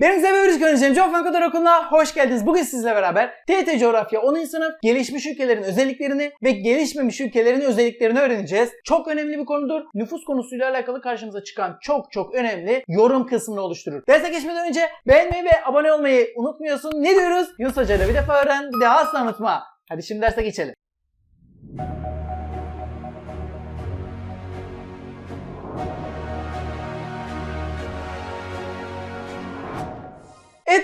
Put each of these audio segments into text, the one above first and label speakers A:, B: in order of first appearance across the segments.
A: Benim size bir göreceğim. Çok Kadar Okulu'na hoş geldiniz. Bugün sizle beraber TET Coğrafya 10. sınıf gelişmiş ülkelerin özelliklerini ve gelişmemiş ülkelerin özelliklerini öğreneceğiz. Çok önemli bir konudur. Nüfus konusuyla alakalı karşımıza çıkan çok çok önemli yorum kısmını oluşturur. Derse geçmeden önce beğenmeyi ve abone olmayı unutmuyorsun. Ne diyoruz? Yunus Hoca ile bir defa öğren, bir daha asla unutma. Hadi şimdi derse geçelim.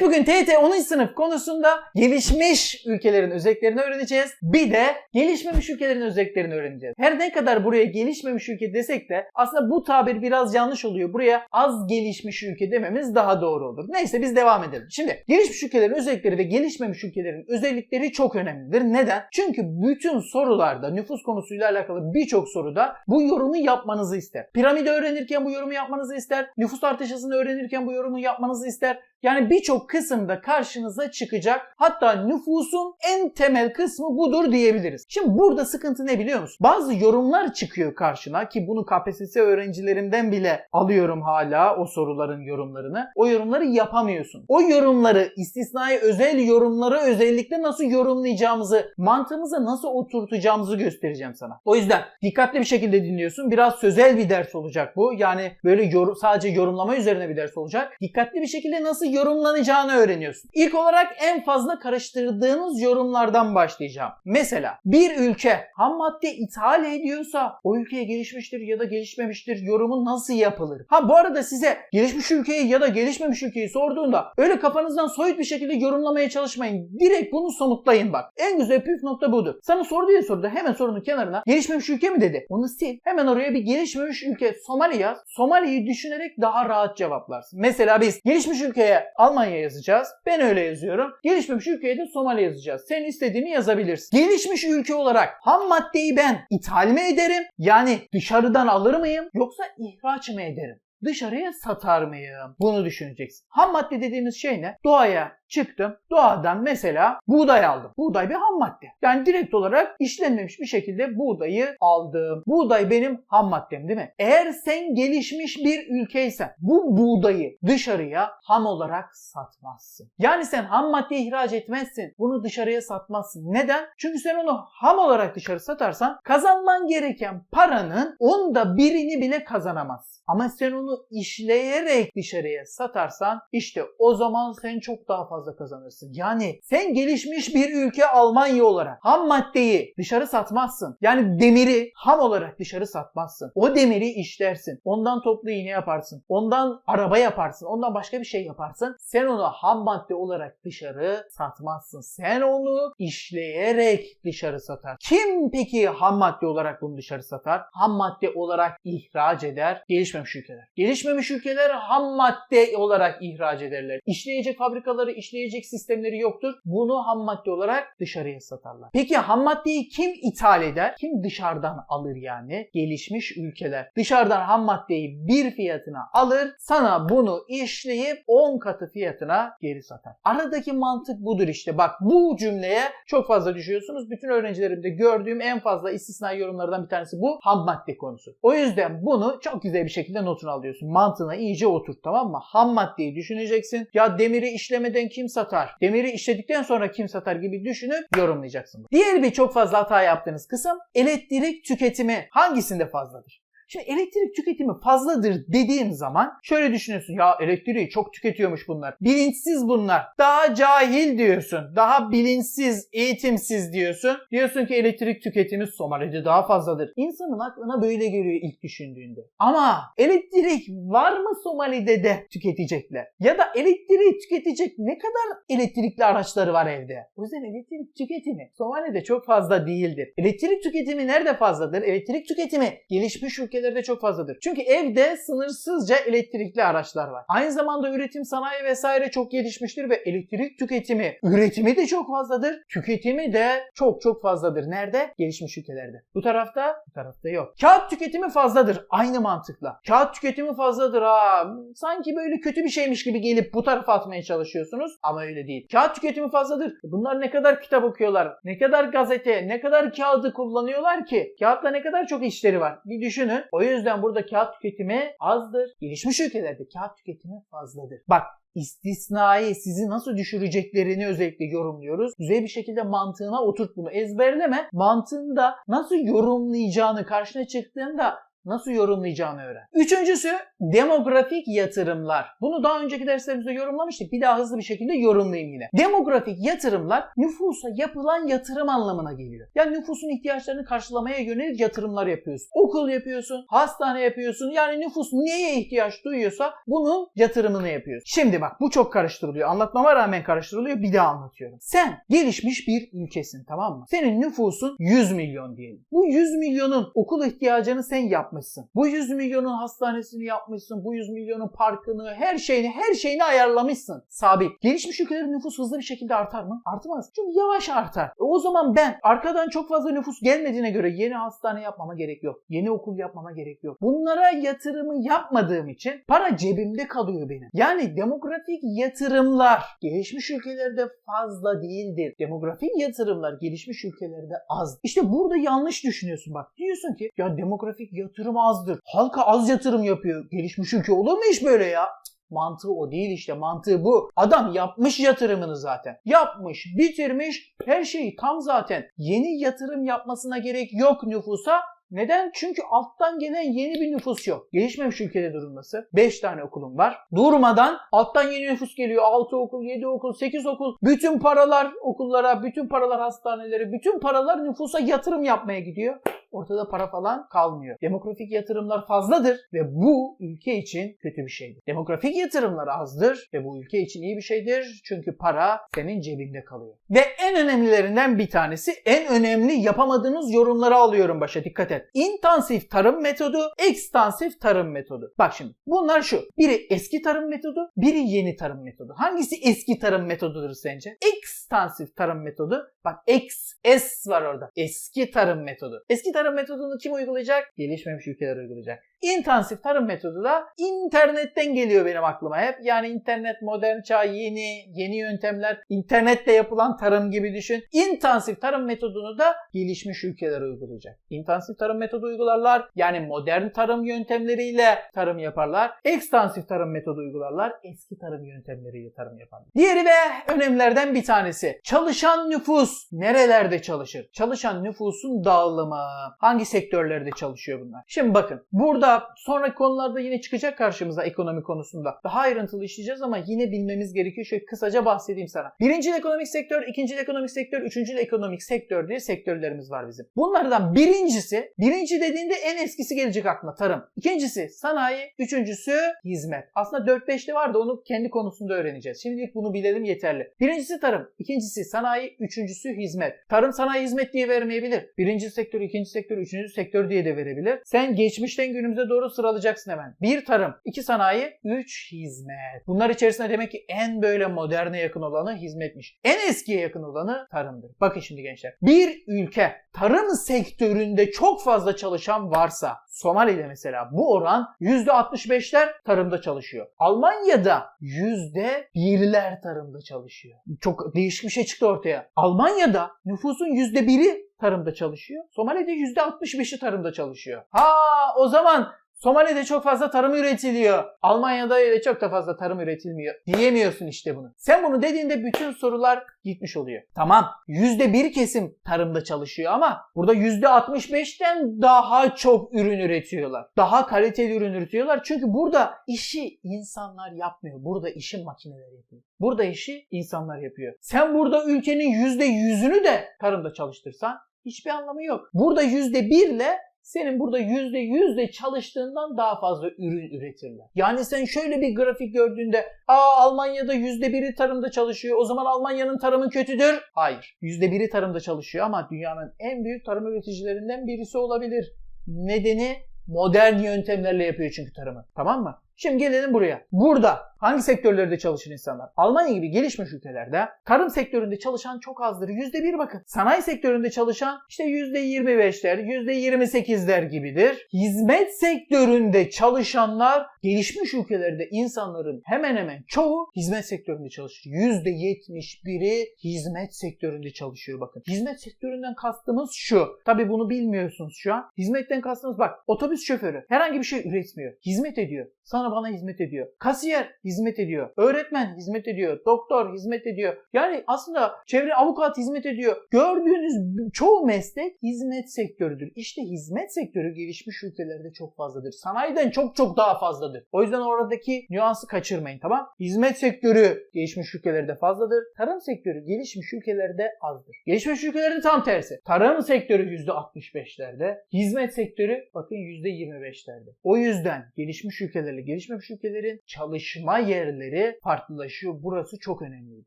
A: Bugün TYT 10. sınıf konusunda gelişmiş ülkelerin özelliklerini öğreneceğiz. Bir de gelişmemiş ülkelerin özelliklerini öğreneceğiz. Her ne kadar buraya gelişmemiş ülke desek de aslında bu tabir biraz yanlış oluyor. Buraya az gelişmiş ülke dememiz daha doğru olur. Neyse biz devam edelim. Şimdi gelişmiş ülkelerin özellikleri ve gelişmemiş ülkelerin özellikleri çok önemlidir. Neden? Çünkü bütün sorularda nüfus konusuyla alakalı birçok soruda bu yorumu yapmanızı ister. Piramidi öğrenirken bu yorumu yapmanızı ister. Nüfus artışını öğrenirken bu yorumu yapmanızı ister. Yani birçok kısımda karşınıza çıkacak. Hatta nüfusun en temel kısmı budur diyebiliriz. Şimdi burada sıkıntı ne biliyor musun? Bazı yorumlar çıkıyor karşına ki bunu KPSS öğrencilerimden bile alıyorum hala o soruların yorumlarını. O yorumları yapamıyorsun. O yorumları istisnai özel yorumları özellikle nasıl yorumlayacağımızı, mantığımıza nasıl oturtacağımızı göstereceğim sana. O yüzden dikkatli bir şekilde dinliyorsun. Biraz sözel bir ders olacak bu. Yani böyle yor- sadece yorumlama üzerine bir ders olacak. Dikkatli bir şekilde nasıl yorumlanacağını öğreniyorsun. İlk olarak en fazla karıştırdığınız yorumlardan başlayacağım. Mesela bir ülke ham madde ithal ediyorsa o ülkeye gelişmiştir ya da gelişmemiştir yorumu nasıl yapılır? Ha bu arada size gelişmiş ülkeyi ya da gelişmemiş ülkeyi sorduğunda öyle kafanızdan soyut bir şekilde yorumlamaya çalışmayın. Direkt bunu somutlayın bak. En güzel püf nokta budur. Sana sordu ya soruda hemen sorunun kenarına gelişmemiş ülke mi dedi? Onu sil. Hemen oraya bir gelişmemiş ülke Somali yaz. Somali'yi düşünerek daha rahat cevaplarsın. Mesela biz gelişmiş ülkeye Almanya yazacağız. Ben öyle yazıyorum. Gelişmemiş ülkeye de Somali yazacağız. Sen istediğini yazabilirsin. Gelişmiş ülke olarak ham maddeyi ben ithal mi ederim? Yani dışarıdan alır mıyım? Yoksa ihraç mı ederim? Dışarıya satar mıyım? Bunu düşüneceksin. Ham madde dediğimiz şey ne? Doğaya çıktım. Doğadan mesela buğday aldım. Buğday bir ham madde. Yani direkt olarak işlenmemiş bir şekilde buğdayı aldım. Buğday benim ham maddem değil mi? Eğer sen gelişmiş bir ülkeysen bu buğdayı dışarıya ham olarak satmazsın. Yani sen ham madde ihraç etmezsin. Bunu dışarıya satmazsın. Neden? Çünkü sen onu ham olarak dışarı satarsan kazanman gereken paranın onda birini bile kazanamazsın. Ama sen onu işleyerek dışarıya satarsan işte o zaman sen çok daha fazla kazanırsın. Yani sen gelişmiş bir ülke Almanya olarak ham maddeyi dışarı satmazsın. Yani demiri ham olarak dışarı satmazsın. O demiri işlersin. Ondan toplu iğne yaparsın. Ondan araba yaparsın. Ondan başka bir şey yaparsın. Sen onu ham madde olarak dışarı satmazsın. Sen onu işleyerek dışarı satar. Kim peki ham madde olarak bunu dışarı satar? Ham madde olarak ihraç eder gelişmemiş ülkeler. Gelişmemiş ülkeler ham madde olarak ihraç ederler. İşleyecek fabrikaları, işleyecek sistemleri yoktur. Bunu ham madde olarak dışarıya satarlar. Peki ham maddeyi kim ithal eder? Kim dışarıdan alır yani? Gelişmiş ülkeler. Dışarıdan ham maddeyi bir fiyatına alır, sana bunu işleyip 10 katı fiyatına geri satar. Aradaki mantık budur işte. Bak bu cümleye çok fazla düşüyorsunuz. Bütün öğrencilerimde gördüğüm en fazla istisnai yorumlardan bir tanesi bu ham madde konusu. O yüzden bunu çok güzel bir şekilde notunu alıyorsun. Mantığına iyice oturt tamam mı? Ham maddeyi düşüneceksin. Ya demiri işlemeden kim satar? Demiri işledikten sonra kim satar gibi düşünüp yorumlayacaksın. Diğer bir çok fazla hata yaptığınız kısım elektrik tüketimi hangisinde fazladır? Şimdi elektrik tüketimi fazladır dediğim zaman şöyle düşünüyorsun ya elektriği çok tüketiyormuş bunlar. Bilinçsiz bunlar. Daha cahil diyorsun. Daha bilinçsiz, eğitimsiz diyorsun. Diyorsun ki elektrik tüketimi Somali'de daha fazladır. İnsanın aklına böyle geliyor ilk düşündüğünde. Ama elektrik var mı Somali'de de tüketecekler? Ya da elektriği tüketecek ne kadar elektrikli araçları var evde? O yüzden elektrik tüketimi Somali'de çok fazla değildir. Elektrik tüketimi nerede fazladır? Elektrik tüketimi gelişmiş ülkelerde çok fazladır. Çünkü evde sınırsızca elektrikli araçlar var. Aynı zamanda üretim sanayi vesaire çok gelişmiştir ve elektrik tüketimi, üretimi de çok fazladır. Tüketimi de çok çok fazladır. Nerede? Gelişmiş ülkelerde. Bu tarafta, bu tarafta yok. Kağıt tüketimi fazladır. Aynı mantıkla. Kağıt tüketimi fazladır ha. Sanki böyle kötü bir şeymiş gibi gelip bu tarafa atmaya çalışıyorsunuz ama öyle değil. Kağıt tüketimi fazladır. Bunlar ne kadar kitap okuyorlar, ne kadar gazete, ne kadar kağıdı kullanıyorlar ki? Kağıtla ne kadar çok işleri var. Bir düşünün. O yüzden burada kağıt tüketimi azdır. Gelişmiş ülkelerde kağıt tüketimi fazladır. Bak istisnai sizi nasıl düşüreceklerini özellikle yorumluyoruz. Güzel bir şekilde mantığına oturt bunu. Ezberleme. Mantığında nasıl yorumlayacağını karşına çıktığında nasıl yorumlayacağını öğren. Üçüncüsü demografik yatırımlar. Bunu daha önceki derslerimizde yorumlamıştık. Bir daha hızlı bir şekilde yorumlayayım yine. Demografik yatırımlar nüfusa yapılan yatırım anlamına geliyor. Yani nüfusun ihtiyaçlarını karşılamaya yönelik yatırımlar yapıyorsun. Okul yapıyorsun, hastane yapıyorsun. Yani nüfus neye ihtiyaç duyuyorsa bunun yatırımını yapıyorsun. Şimdi bak bu çok karıştırılıyor. Anlatmama rağmen karıştırılıyor. Bir daha anlatıyorum. Sen gelişmiş bir ülkesin tamam mı? Senin nüfusun 100 milyon diyelim. Bu 100 milyonun okul ihtiyacını sen yapmışsın. Bu 100 milyonun hastanesini yapmışsın. Bu 100 milyonun parkını, her şeyini, her şeyini ayarlamışsın. Sabit. Gelişmiş ülkelerin nüfus hızlı bir şekilde artar mı? Artmaz. Çünkü yavaş artar. E o zaman ben arkadan çok fazla nüfus gelmediğine göre yeni hastane yapmama gerek yok. Yeni okul yapmama gerek yok. Bunlara yatırımı yapmadığım için para cebimde kalıyor benim. Yani demografik yatırımlar gelişmiş ülkelerde fazla değildir. Demografik yatırımlar gelişmiş ülkelerde az. İşte burada yanlış düşünüyorsun bak. Diyorsun ki ya demografik yatırım azdır. Halka az yatırım yapıyor. Gelişmiş ülke olur mu iş böyle ya? Mantığı o değil işte mantığı bu. Adam yapmış yatırımını zaten. Yapmış, bitirmiş, her şeyi tam zaten. Yeni yatırım yapmasına gerek yok nüfusa. Neden? Çünkü alttan gelen yeni bir nüfus yok. Gelişmemiş ülkede durulması. 5 tane okulum var. Durmadan alttan yeni nüfus geliyor. 6 okul, 7 okul, 8 okul. Bütün paralar okullara, bütün paralar hastanelere, bütün paralar nüfusa yatırım yapmaya gidiyor. Ortada para falan kalmıyor. Demografik yatırımlar fazladır ve bu ülke için kötü bir şeydir. Demografik yatırımlar azdır ve bu ülke için iyi bir şeydir. Çünkü para senin cebinde kalıyor. Ve en önemlilerinden bir tanesi, en önemli yapamadığınız yorumları alıyorum başa dikkat et. İntansif tarım metodu, ekstansif tarım metodu. Bak şimdi bunlar şu. Biri eski tarım metodu, biri yeni tarım metodu. Hangisi eski tarım metodudur sence? Ekstansif tarım metodu. Bak X, S var orada. Eski tarım metodu. Eski tarım metodunu kim uygulayacak? Gelişmemiş ülkeler uygulayacak. İntensif tarım metodu da internetten geliyor benim aklıma hep. Yani internet, modern çağ, yeni, yeni yöntemler, internette yapılan tarım gibi düşün. İntensif tarım metodunu da gelişmiş ülkeler uygulayacak. İntensif tarım metodu uygularlar. Yani modern tarım yöntemleriyle tarım yaparlar. Ekstansif tarım metodu uygularlar. Eski tarım yöntemleriyle tarım yaparlar. Diğeri ve önemlerden bir tanesi. Çalışan nüfus nerelerde çalışır? Çalışan nüfusun dağılımı. Hangi sektörlerde çalışıyor bunlar? Şimdi bakın burada sonraki konularda yine çıkacak karşımıza ekonomi konusunda. Daha ayrıntılı işleyeceğiz ama yine bilmemiz gerekiyor. Şöyle kısaca bahsedeyim sana. Birinci ekonomik sektör, ikinci ekonomik sektör, üçüncü ekonomik sektör diye sektörlerimiz var bizim. Bunlardan birincisi, birinci dediğinde en eskisi gelecek aklına tarım. İkincisi sanayi, üçüncüsü hizmet. Aslında 4-5'li var da onu kendi konusunda öğreneceğiz. Şimdilik bunu bilelim yeterli. Birincisi tarım, ikincisi sanayi, üçüncüsü hizmet. Tarım sanayi hizmet diye vermeyebilir. Birinci sektör, ikinci sektör, üçüncü sektör diye de verebilir. Sen geçmişten günümüze doğru sıralayacaksın hemen. Bir tarım, iki sanayi, üç hizmet. Bunlar içerisinde demek ki en böyle moderne yakın olanı hizmetmiş. En eskiye yakın olanı tarımdır. Bakın şimdi gençler. Bir ülke tarım sektöründe çok fazla çalışan varsa Somali'de mesela bu oran %65'ler tarımda çalışıyor. Almanya'da %1'ler tarımda çalışıyor. Çok değişik bir şey çıktı ortaya. Almanya'da nüfusun %1'i tarımda çalışıyor. Somali'de %65'i tarımda çalışıyor. Ha o zaman Somali'de çok fazla tarım üretiliyor. Almanya'da öyle çok da fazla tarım üretilmiyor. Diyemiyorsun işte bunu. Sen bunu dediğinde bütün sorular gitmiş oluyor. Tamam %1 kesim tarımda çalışıyor ama burada %65'ten daha çok ürün üretiyorlar. Daha kaliteli ürün üretiyorlar. Çünkü burada işi insanlar yapmıyor. Burada işi makineler yapıyor. Burada işi insanlar yapıyor. Sen burada ülkenin %100'ünü de tarımda çalıştırsan hiçbir anlamı yok. Burada %1 ile senin burada %100 de çalıştığından daha fazla ürün üretirler. Yani sen şöyle bir grafik gördüğünde aa Almanya'da %1'i tarımda çalışıyor o zaman Almanya'nın tarımı kötüdür. Hayır. %1'i tarımda çalışıyor ama dünyanın en büyük tarım üreticilerinden birisi olabilir. Nedeni modern yöntemlerle yapıyor çünkü tarımı. Tamam mı? Şimdi gelelim buraya. Burada Hangi sektörlerde çalışır insanlar? Almanya gibi gelişmiş ülkelerde tarım sektöründe çalışan çok azdır. %1 bakın. Sanayi sektöründe çalışan işte %25'ler, %28'ler gibidir. Hizmet sektöründe çalışanlar gelişmiş ülkelerde insanların hemen hemen çoğu hizmet sektöründe çalışır. %71'i hizmet sektöründe çalışıyor bakın. Hizmet sektöründen kastımız şu. Tabi bunu bilmiyorsunuz şu an. Hizmetten kastımız bak otobüs şoförü herhangi bir şey üretmiyor. Hizmet ediyor. Sana bana hizmet ediyor. Kasiyer hizmet ediyor. Öğretmen hizmet ediyor. Doktor hizmet ediyor. Yani aslında çevre avukat hizmet ediyor. Gördüğünüz çoğu meslek hizmet sektörüdür. İşte hizmet sektörü gelişmiş ülkelerde çok fazladır. Sanayiden çok çok daha fazladır. O yüzden oradaki nüansı kaçırmayın tamam? Hizmet sektörü gelişmiş ülkelerde fazladır. Tarım sektörü gelişmiş ülkelerde azdır. Gelişmiş ülkelerde tam tersi. Tarım sektörü %65'lerde. Hizmet sektörü bakın %25'lerde. O yüzden gelişmiş ülkelerle gelişmemiş ülkelerin çalışma yerleri farklılaşıyor. Burası çok önemli.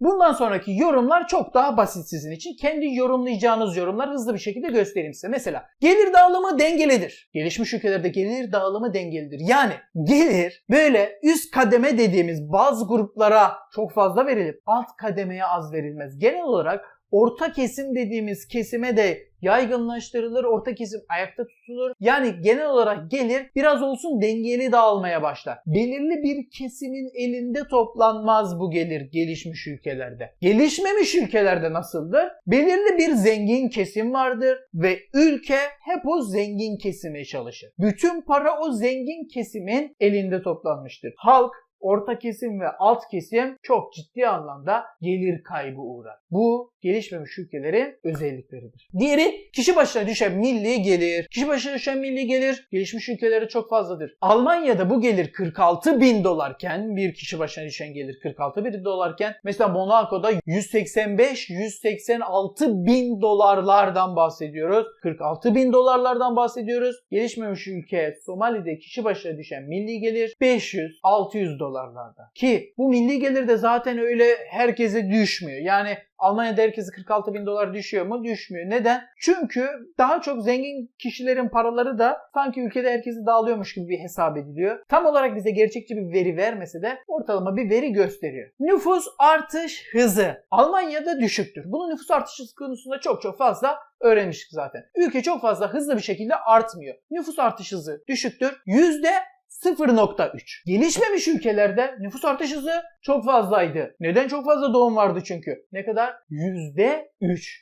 A: Bundan sonraki yorumlar çok daha basit sizin için. Kendi yorumlayacağınız yorumlar hızlı bir şekilde göstereyim size. Mesela gelir dağılımı dengelidir. Gelişmiş ülkelerde gelir dağılımı dengelidir. Yani gelir böyle üst kademe dediğimiz bazı gruplara çok fazla verilip alt kademeye az verilmez. Genel olarak orta kesim dediğimiz kesime de yaygınlaştırılır, orta kesim ayakta tutulur. Yani genel olarak gelir biraz olsun dengeli dağılmaya başlar. Belirli bir kesimin elinde toplanmaz bu gelir gelişmiş ülkelerde. Gelişmemiş ülkelerde nasıldır? Belirli bir zengin kesim vardır ve ülke hep o zengin kesime çalışır. Bütün para o zengin kesimin elinde toplanmıştır. Halk orta kesim ve alt kesim çok ciddi anlamda gelir kaybı uğrar. Bu gelişmemiş ülkelerin özellikleridir. Diğeri kişi başına düşen milli gelir. Kişi başına düşen milli gelir gelişmiş ülkelere çok fazladır. Almanya'da bu gelir 46 bin dolarken bir kişi başına düşen gelir 46 bin dolarken mesela Monaco'da 185-186 bin dolarlardan bahsediyoruz. 46 bin dolarlardan bahsediyoruz. Gelişmemiş ülke Somali'de kişi başına düşen milli gelir 500-600 dolarlarda. Ki bu milli gelir de zaten öyle herkese düşmüyor. Yani Almanya'da herkese 46 bin dolar düşüyor mu? Düşmüyor. Neden? Çünkü daha çok zengin kişilerin paraları da sanki ülkede herkesi dağılıyormuş gibi bir hesap ediliyor. Tam olarak bize gerçekçi bir veri vermese de ortalama bir veri gösteriyor. Nüfus artış hızı Almanya'da düşüktür. Bunu nüfus artış hızı konusunda çok çok fazla öğrenmiştik zaten. Ülke çok fazla hızlı bir şekilde artmıyor. Nüfus artış hızı düşüktür. Yüzde 0.3. Gelişmemiş ülkelerde nüfus artış hızı çok fazlaydı. Neden çok fazla doğum vardı çünkü? Ne kadar? %3.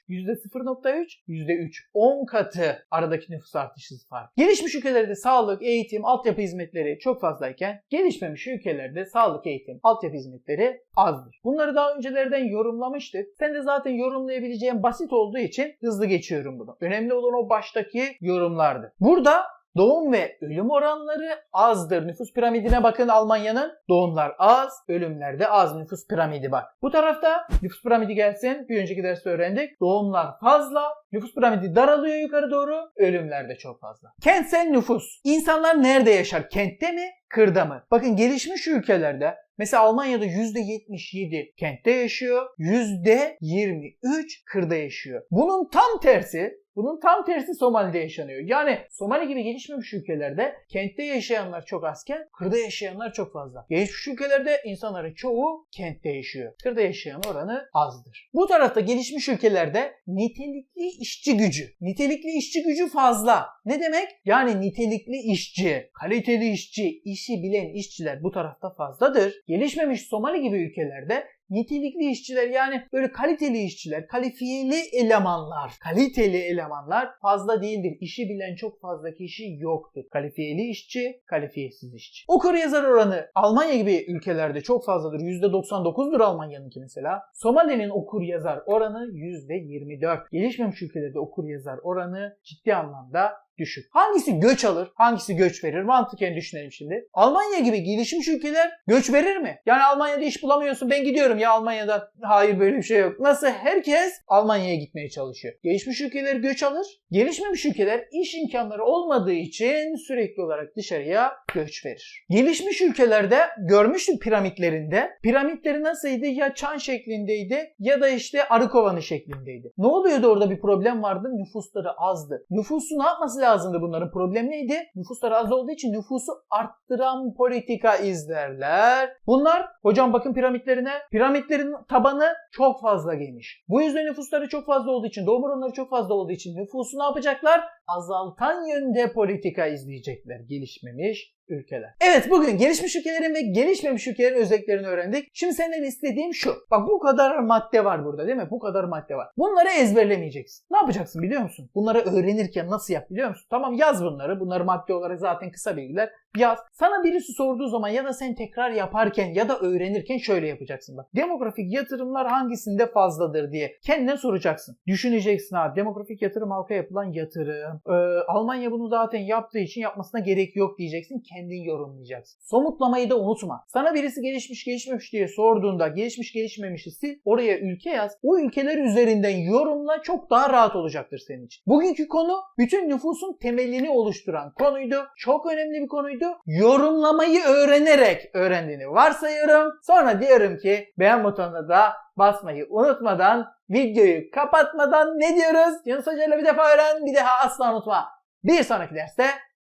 A: %0.3, %3. 10 katı aradaki nüfus artış hızı fark. Gelişmiş ülkelerde sağlık, eğitim, altyapı hizmetleri çok fazlayken gelişmemiş ülkelerde sağlık, eğitim, altyapı hizmetleri azdır. Bunları daha öncelerden yorumlamıştık. Sen de zaten yorumlayabileceğin basit olduğu için hızlı geçiyorum bunu. Önemli olan o baştaki yorumlardı. Burada Doğum ve ölüm oranları azdır. Nüfus piramidine bakın Almanya'nın. Doğumlar az, ölümler de az. Nüfus piramidi bak. Bu tarafta nüfus piramidi gelsin. Bir önceki derste öğrendik. Doğumlar fazla, nüfus piramidi daralıyor yukarı doğru. Ölümler de çok fazla. Kentsel nüfus. İnsanlar nerede yaşar? Kentte mi? Kırda mı? Bakın gelişmiş ülkelerde Mesela Almanya'da %77 kentte yaşıyor, %23 kırda yaşıyor. Bunun tam tersi bunun tam tersi Somali'de yaşanıyor. Yani Somali gibi gelişmemiş ülkelerde kentte yaşayanlar çok azken kırda yaşayanlar çok fazla. Gelişmiş ülkelerde insanların çoğu kentte yaşıyor. Kırda yaşayan oranı azdır. Bu tarafta gelişmiş ülkelerde nitelikli işçi gücü. Nitelikli işçi gücü fazla. Ne demek? Yani nitelikli işçi, kaliteli işçi, işi bilen işçiler bu tarafta fazladır. Gelişmemiş Somali gibi ülkelerde nitelikli işçiler yani böyle kaliteli işçiler, kalifiyeli elemanlar, kaliteli elemanlar fazla değildir. İşi bilen çok fazla kişi yoktur. Kalifiyeli işçi, kalifiyesiz işçi. Okur yazar oranı Almanya gibi ülkelerde çok fazladır. %99'dur Almanya'nınki mesela. Somali'nin okur yazar oranı %24. Gelişmemiş ülkelerde okur yazar oranı ciddi anlamda düşük. Hangisi göç alır, hangisi göç verir? Mantıken düşünelim şimdi. Almanya gibi gelişmiş ülkeler göç verir mi? Yani Almanya'da iş bulamıyorsun ben gidiyorum ya Almanya'da. Hayır böyle bir şey yok. Nasıl? Herkes Almanya'ya gitmeye çalışıyor. Gelişmiş ülkeler göç alır. Gelişmemiş ülkeler iş imkanları olmadığı için sürekli olarak dışarıya göç verir. Gelişmiş ülkelerde görmüştük piramitlerinde. Piramitleri nasılydı? Ya çan şeklindeydi ya da işte arı kovanı şeklindeydi. Ne oluyordu orada bir problem vardı? Nüfusları azdı. Nüfusu ne yapması lazım? Lazımdı bunların. Problem neydi? Nüfusları az olduğu için nüfusu arttıran politika izlerler. Bunlar hocam bakın piramitlerine. Piramitlerin tabanı çok fazla geniş. Bu yüzden nüfusları çok fazla olduğu için, doğum oranları çok fazla olduğu için nüfusu ne yapacaklar? Azaltan yönde politika izleyecekler gelişmemiş ülkeler. Evet bugün gelişmiş ülkelerin ve gelişmemiş ülkelerin özelliklerini öğrendik. Şimdi senden istediğim şu. Bak bu kadar madde var burada değil mi? Bu kadar madde var. Bunları ezberlemeyeceksin. Ne yapacaksın biliyor musun? Bunları öğrenirken nasıl yap biliyor musun? Tamam yaz bunları. Bunları madde olarak zaten kısa bilgiler. Yaz. Sana birisi sorduğu zaman ya da sen tekrar yaparken ya da öğrenirken şöyle yapacaksın bak. Demografik yatırımlar hangisinde fazladır diye kendine soracaksın. Düşüneceksin abi. Demografik yatırım halka yapılan yatırım. Ee, Almanya bunu zaten yaptığı için yapmasına gerek yok diyeceksin. Kendin yorumlayacaksın. Somutlamayı da unutma. Sana birisi gelişmiş gelişmemiş diye sorduğunda gelişmiş gelişmemişi sil. Oraya ülke yaz. O ülkeler üzerinden yorumla çok daha rahat olacaktır senin için. Bugünkü konu bütün nüfusun temelini oluşturan konuydu. Çok önemli bir konuydu. Yorumlamayı öğrenerek öğrendiğini varsayıyorum. Sonra diyorum ki beğen butonuna da basmayı unutmadan videoyu kapatmadan ne diyoruz? Yunus Hoca ile bir defa öğren bir daha asla unutma. Bir sonraki derste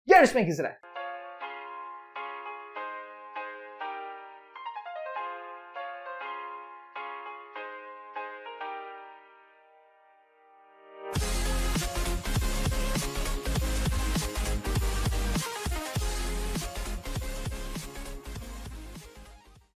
A: görüşmek üzere.